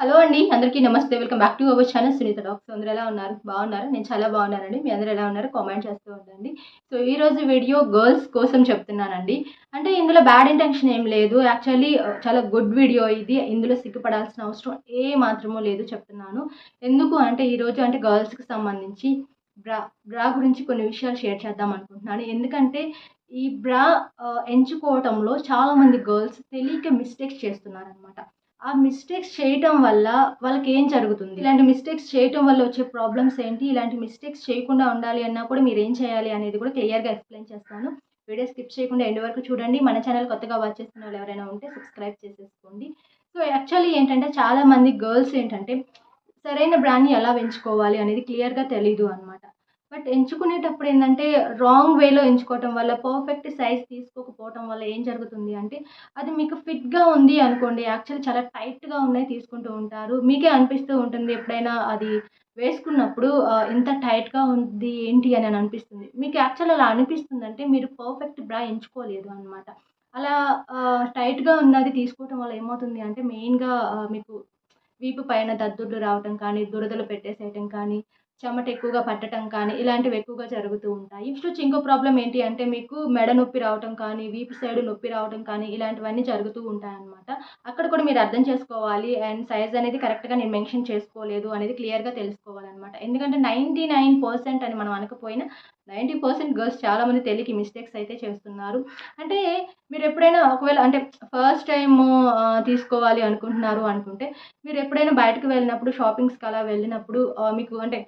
Hello అండి అందరికీ నమస్తే. Welcome back to our channel Sunitha docs. అందరూ ఎలా ఉన్నారు? బాగున్నారు? నేను చాలా బాగున్నానండి. మీ అందరూ ఎలా ఉన్నారు? కామెంట్ చేస్తూ ఉండండి. సో ఈ రోజు వీడియో గర్ల్స్ కోసం చెప్తున్నానండి. అంటే ఇందులో బ్యాడ్ ఇంటెన్షన్ ఏం లేదు. యాక్చువల్లీ చాలా గుడ్ వీడియో ఇది. ఇందులో సిగ్గుపడాల్సిన అవసరం ఏ మాత్రమో లేదు చెప్తున్నాను. ఎందుకు అంటే ఈరోజు అంటే గర్ల్స్కి సంబంధించి బ్రా బ్రా గురించి కొన్ని విషయాలు షేర్ చేద్దాం అనుకుంటున్నాను. ఎందుకంటే ఈ బ్రా ఎంచుకోవటంలో చాలామంది గర్ల్స్ తెలియక మిస్టేక్స్ చేస్తున్నారనమాట ఆ మిస్టేక్స్ చేయటం వల్ల వాళ్ళకి ఏం జరుగుతుంది? ఇలాంటి మిస్టేక్స్ చేయటం వల్ల వచ్చే ప్రాబ్లమ్స్ ఏంటి? ఇలాంటి మిస్టేక్స్ చేయకుండా ఉండాలి అన్నా కూడా మీరు ఏం చేయాలి అనేది కూడా క్లియర్గా ఎక్స్ప్లెయిన్ చేస్తాను. వీడియో స్కిప్ చేయకుండా ఎండ్ వరకు చూడండి. మన ఛానల్ కొత్తగా వాచ్ చేస్తున్న వాళ్ళు ఎవరైనా ఉంటే సబ్స్క్రైబ్ చేసేసుకోండి. సో యాక్చువల్లీ ఏంటంటే చాలామంది గర్ల్స్ ఏంటంటే సరైన బ్రాండ్ని ఎలా ఎంచుకోవాలి అనేది క్లియర్గా తెలీదు అనమాట బట్ ఎంచుకునేటప్పుడు ఏంటంటే రాంగ్ వేలో ఎంచుకోవటం వల్ల పర్ఫెక్ట్ సైజ్ తీసుకోకపోవటం వల్ల ఏం జరుగుతుంది అంటే అది మీకు ఫిట్గా ఉంది అనుకోండి యాక్చువల్లీ చాలా టైట్గా ఉన్నాయి తీసుకుంటూ ఉంటారు. మీకే అనిపిస్తూ ఉంటుంది ఎప్పుడైనా అది వేసుకున్నప్పుడు ఇంత టైట్గా ఉంది ఏంటి అని అని అనిపిస్తుంది. మీకు యాక్చువల్ అలా అనిపిస్తుంది అంటే మీరు పర్ఫెక్ట్ బ్రా ఎంచుకోలేదు అనమాట అలా టైట్గా ఉన్నది తీసుకోవటం వల్ల ఏమవుతుంది అంటే మెయిన్గా మీకు వీపు పైన దద్దుర్లు రావటం కానీ దురదలు పెట్టేసేయటం కానీ చెమట ఎక్కువగా పట్టడం కానీ ఇలాంటివి ఎక్కువగా జరుగుతూ ఉంటాయి. నెక్స్ట్ వచ్చి ఇంకో ప్రాబ్లం ఏంటి అంటే మీకు మెడ నొప్పి రావటం కానీ వీపు సైడ్ నొప్పి రావటం కానీ ఇలాంటివన్నీ జరుగుతూ ఉంటాయన్నమాట. అక్కడ కూడా మీరు అర్థం చేసుకోవాలి అండ్ సైజ్ అనేది కరెక్ట్గా నేను మెన్షన్ చేసుకోలేదు అనేది క్లియర్గా తెలుసుకోవాలన్నమాట. ఎందుకంటే నైంటీ నైన్ పర్సెంట్ అని మనం అనకపోయినా నైంటీ పర్సెంట్ గర్ల్స్ చాలామంది తెలియకి మిస్టేక్స్ అయితే చేస్తున్నారు. అంటే మీరు ఎప్పుడైనా ఒకవేళ అంటే ఫస్ట్ టైం తీసుకోవాలి అనుకుంటున్నారు అనుకుంటే మీరు ఎప్పుడైనా బయటకు వెళ్ళినప్పుడు షాపింగ్స్కి అలా వెళ్ళినప్పుడు మీకు అంటే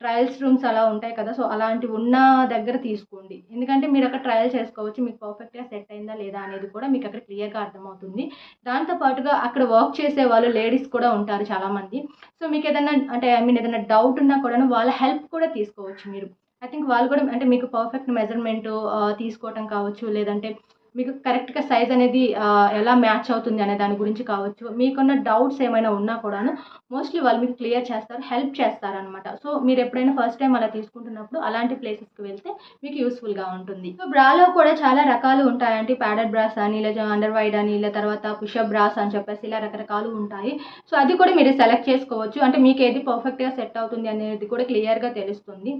ట్రయల్స్ రూమ్స్ అలా ఉంటాయి కదా సో అలాంటివి ఉన్న దగ్గర తీసుకోండి. ఎందుకంటే మీరు అక్కడ ట్రయల్ చేసుకోవచ్చు మీకు పర్ఫెక్ట్గా సెట్ అయిందా లేదా అనేది కూడా మీకు అక్కడ క్లియర్గా అర్థమవుతుంది. దాంతో పాటుగా అక్కడ వర్క్ చేసే వాళ్ళు లేడీస్ కూడా ఉంటారు చాలామంది. సో మీకు ఏదైనా అంటే ఐ మీన్ ఏదైనా డౌట్ ఉన్నా కూడా వాళ్ళ హెల్ప్ కూడా తీసుకోవచ్చు మీరు. ఐ థింక్ వాళ్ళు కూడా అంటే మీకు పర్ఫెక్ట్ మెజర్మెంట్ తీసుకోవటం కావచ్చు లేదంటే మీకు కరెక్ట్గా సైజ్ అనేది ఎలా మ్యాచ్ అవుతుంది అనే దాని గురించి కావచ్చు. మీకున్న డౌట్స్ ఏమైనా ఉన్నా కూడాను మోస్ట్లీ వాళ్ళు మీకు క్లియర్ చేస్తారు హెల్ప్ చేస్తారనమాట సో మీరు ఎప్పుడైనా ఫస్ట్ టైం అలా తీసుకుంటున్నప్పుడు అలాంటి ప్లేసెస్కి వెళ్తే మీకు యూస్ఫుల్గా ఉంటుంది. సో బ్రాలో కూడా చాలా రకాలు ఉంటాయండి. ప్యాడెడ్ బ్రాస్ అని లేదా అండర్ వైడ్ అని ఇలా తర్వాత పుషప్ బ్రాస్ అని చెప్పేసి ఇలా రకరకాలు ఉంటాయి. సో అది కూడా మీరు సెలెక్ట్ చేసుకోవచ్చు. అంటే మీకు ఏది పర్ఫెక్ట్గా సెట్ అవుతుంది అనేది కూడా క్లియర్గా తెలుస్తుంది.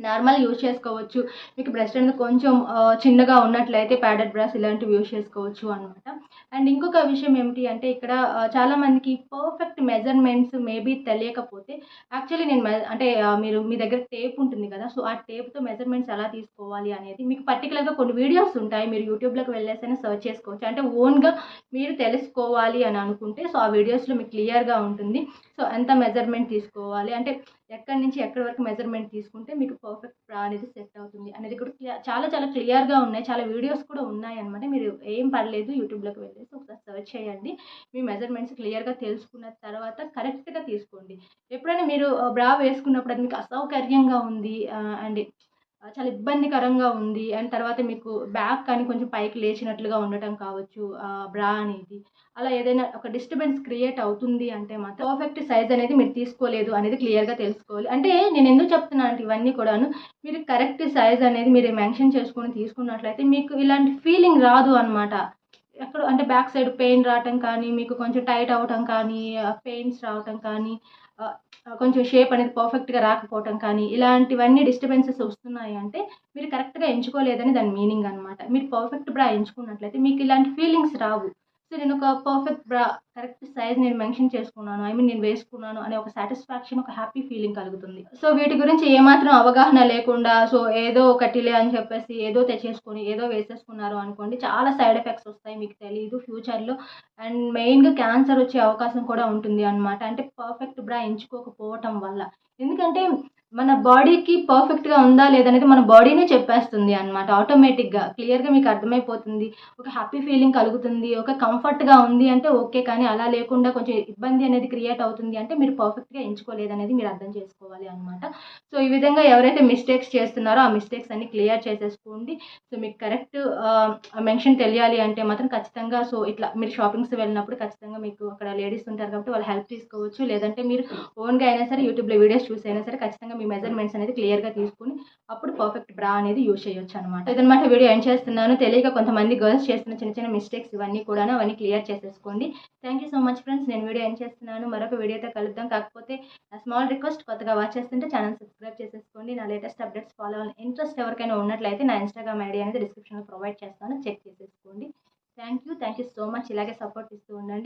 నార్మల్ యూజ్ చేసుకోవచ్చు. మీకు బ్రెస్ట్ అనేది కొంచెం చిన్నగా ఉన్నట్లయితే ప్యాడెడ్ బ్రష్ ఇలాంటివి యూజ్ చేసుకోవచ్చు అనమాట అండ్ ఇంకొక విషయం ఏమిటి అంటే ఇక్కడ చాలామందికి పర్ఫెక్ట్ మెజర్మెంట్స్ మేబీ తెలియకపోతే యాక్చువల్లీ నేను మె- అంటే మీరు మీ దగ్గర టేప్ ఉంటుంది కదా సో ఆ టేప్తో మెజర్మెంట్స్ ఎలా తీసుకోవాలి అనేది మీకు పర్టికులర్గా కొన్ని వీడియోస్ ఉంటాయి. మీరు యూట్యూబ్లోకి వెళ్ళేసైనా సర్చ్ చేసుకోవచ్చు. అంటే ఓన్గా మీరు తెలుసుకోవాలి అని అనుకుంటే సో ఆ వీడియోస్లో మీకు క్లియర్గా ఉంటుంది. సో ఎంత మెజర్మెంట్ తీసుకోవాలి? అంటే ఎక్కడి నుంచి ఎక్కడి వరకు మెజర్మెంట్ తీసుకుంటే మీకు పర్ఫెక్ట్ బ్రా అనేది సెట్ అవుతుంది. అనేది కూడా చాలా చాలా క్లియర్గా ఉన్నాయి. చాలా వీడియోస్ కూడా ఉన్నాయి అనమాట మీరు ఏం పర్లేదు యూట్యూబ్లోకి వెళ్ళేసి ఒకసారి సర్చ్ చేయండి. మీ మెజర్మెంట్స్ క్లియర్గా తెలుసుకున్న తర్వాత కరెక్ట్గా తీసుకోండి. ఎప్పుడైనా మీరు బ్రా వేసుకున్నప్పుడు అది మీకు అసౌకర్యంగా ఉంది అండ్ చాలా ఇబ్బందికరంగా ఉంది. అండ్ తర్వాత మీకు బ్యాక్ కానీ కొంచెం పైకి లేచినట్లుగా ఉండటం కావచ్చు బ్రా అనేది. అలా ఏదైనా ఒక డిస్టర్బెన్స్ క్రియేట్ అవుతుంది అంటే మాత్రం పర్ఫెక్ట్ సైజ్ అనేది మీరు తీసుకోలేదు అనేది క్లియర్గా తెలుసుకోవాలి. అంటే నేను ఎందుకు చెప్తున్నాను అంటే ఇవన్నీ కూడాను. మీరు కరెక్ట్ సైజ్ అనేది మీరు మెన్షన్ చేసుకొని తీసుకున్నట్లయితే మీకు ఇలాంటి ఫీలింగ్ రాదు అనమాట ఎక్కడ అంటే బ్యాక్ సైడ్ పెయిన్ రావటం కానీ మీకు కొంచెం టైట్ అవటం కానీ పెయిన్స్ రావటం కానీ కొంచెం షేప్ అనేది పర్ఫెక్ట్గా రాకపోవటం కానీ ఇలాంటివన్నీ డిస్టర్బెన్సెస్ వస్తున్నాయి అంటే మీరు కరెక్ట్గా ఎంచుకోలేదని దాని మీనింగ్ అనమాట మీరు పర్ఫెక్ట్ బ్రా ఎంచుకున్నట్లయితే మీకు ఇలాంటి ఫీలింగ్స్ రావు. సో నేను ఒక పర్ఫెక్ట్ బ్రా కరెక్ట్ సైజ్ నేను మెన్షన్ చేసుకున్నాను. ఐ మీన్ నేను వేసుకున్నాను అనే ఒక సాటిస్ఫాక్షన్ ఒక హ్యాపీ ఫీలింగ్ కలుగుతుంది. సో వీటి గురించి ఏమాత్రం అవగాహన లేకుండా సో ఏదో ఒకటిలే అని చెప్పేసి ఏదో తెచ్చేసుకొని ఏదో వేసేసుకున్నారు అనుకోండి చాలా సైడ్ ఎఫెక్ట్స్ వస్తాయి మీకు తెలియదు ఫ్యూచర్లో అండ్ మెయిన్గా క్యాన్సర్ వచ్చే అవకాశం కూడా ఉంటుంది అనమాట అంటే పర్ఫెక్ట్ బ్రా ఎంచుకోకపోవటం వల్ల. ఎందుకంటే మన బాడీకి పర్ఫెక్ట్గా ఉందా లేదనేది మన బాడీనే చెప్పేస్తుంది అనమాట ఆటోమేటిక్గా క్లియర్గా మీకు అర్థమైపోతుంది. ఒక హ్యాపీ ఫీలింగ్ కలుగుతుంది ఒక కంఫర్ట్గా ఉంది అంటే ఓకే కానీ అలా లేకుండా కొంచెం ఇబ్బంది అనేది క్రియేట్ అవుతుంది అంటే మీరు పర్ఫెక్ట్గా ఎంచుకోలేదు అనేది మీరు అర్థం చేసుకోవాలి అనమాట సో ఈ విధంగా ఎవరైతే మిస్టేక్స్ చేస్తున్నారో ఆ మిస్టేక్స్ అన్ని క్లియర్ చేసేసుకోండి. సో మీకు కరెక్ట్ మెన్షన్ తెలియాలి అంటే మాత్రం ఖచ్చితంగా సో ఇట్లా మీరు షాపింగ్స్ వెళ్ళినప్పుడు ఖచ్చితంగా మీకు అక్కడ లేడీస్ ఉంటారు కాబట్టి వాళ్ళు హెల్ప్ తీసుకోవచ్చు. లేదంటే మీరు ఓన్గా అయినా సరే యూట్యూబ్లో వీడియోస్ చూసి అయినా సరే ఖచ్చితంగా మీ మెజర్మెంట్స్ అనేది క్లియర్గా తీసుకుని అప్పుడు పర్ఫెక్ట్ బ్రా అనేది యూజ్ చేయొచ్చు అనమాట ఇదనమాట వీడియో ఎండ్ చేస్తున్నాను. తెలియక కొంతమంది గర్ల్స్ చేస్తున్న చిన్న చిన్న మిస్టేక్స్ ఇవన్నీ కూడా అవన్నీ క్లియర్ చేసేసుకోండి. Thank you so much friends నేను వీడియో ఎండ్ చేస్తున్నాను. మరొక వీడియోతో కలుద్దాం. కాకపోతే స్మాల్ రిక్వెస్ట్ కొత్తగా వాచ్ చేస్తుంటే ఛానల్ సబ్స్క్రైబ్ చేసేసుకోండి. నా లేటెస్ట్ అప్డేట్స్ ఫాలో అవ్వాలి ఇంట్రెస్ట్ ఎవరికైనా ఉన్నట్లయితే నా ఇన్స్టాగ్రామ్ ఐడి అనేది డిస్క్రిప్షన్లో ప్రొవైడ్ చేస్తాను. చెక్ చేసేసుకోండి. Thank you thank you so much ఇలాగే సపోర్ట్ ఇస్తూ ఉండండి.